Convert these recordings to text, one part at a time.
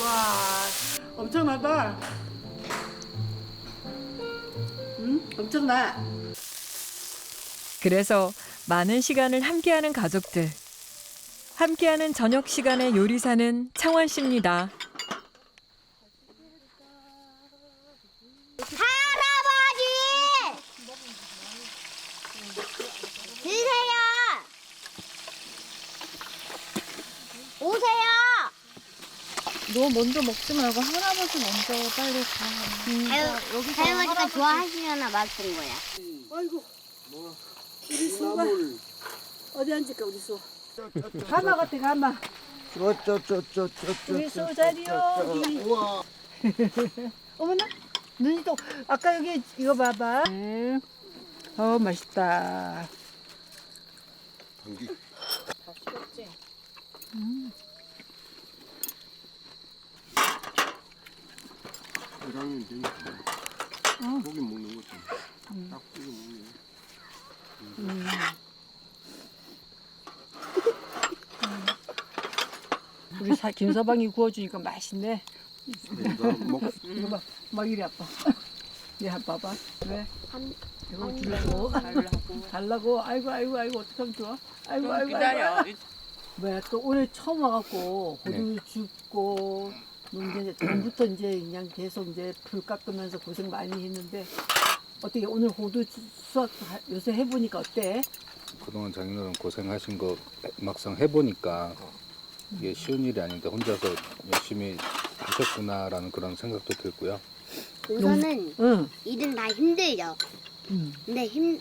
와, 엄청나다. 응? 엄청나. 그래서 많은 시간을 함께하는 가족들. 함께하는 저녁 시간의 요리사는 창원 씨입니다. 할아버지! 드세요! 오세요! 너 먼저 먹지 말고 할아버지 먼저 빨리 가. 할아버지, 할아버지가 좋아하시려나 맞은 거야. 아이고. 우리 수가 어디 앉을까 우리 수? 가마 같아 가마. 우리 수 자리 여기. 어머나 눈이 또 아까 여기 이거 봐봐. 음. 어 맛있다. 감기. 이랑이 되니까 고기 먹는 것도 딱 찍어 먹네. 우리 사, 김서방이 구워주니까 맛있네. 먹 이거 봐, 막 이리 아파. 얘 봐봐. 왜? 이거 주려고. 달라고. 아이고 아이고 아이고 어떡하면 좋아. 아이고 아이고 기다려. 왜 또 오늘 처음 와갖고 호두 줍고 뭐 이제 전부터 이제 그냥 계속 이제 불 깎으면서 고생 많이 했는데 어떻게 오늘 호두 수확 하- 요새 해보니까 어때? 그동안 장인어른 고생하신 거 막상 해보니까 이게 쉬운 일이 아닌데 혼자서 열심히 하셨구나라는 그런 생각도 들고요. 우선은 응. 일은 다 힘들죠. 응. 근데 힘,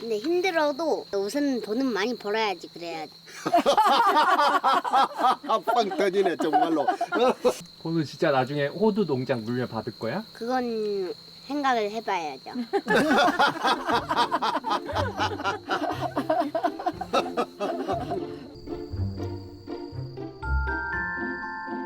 근데 힘들어도 우선 돈은 많이 벌어야지 그래야지. 빵 터지네 정말로. 그거는 진짜 나중에 호두 농장 물려 받을 거야? 그건 생각을 해봐야죠.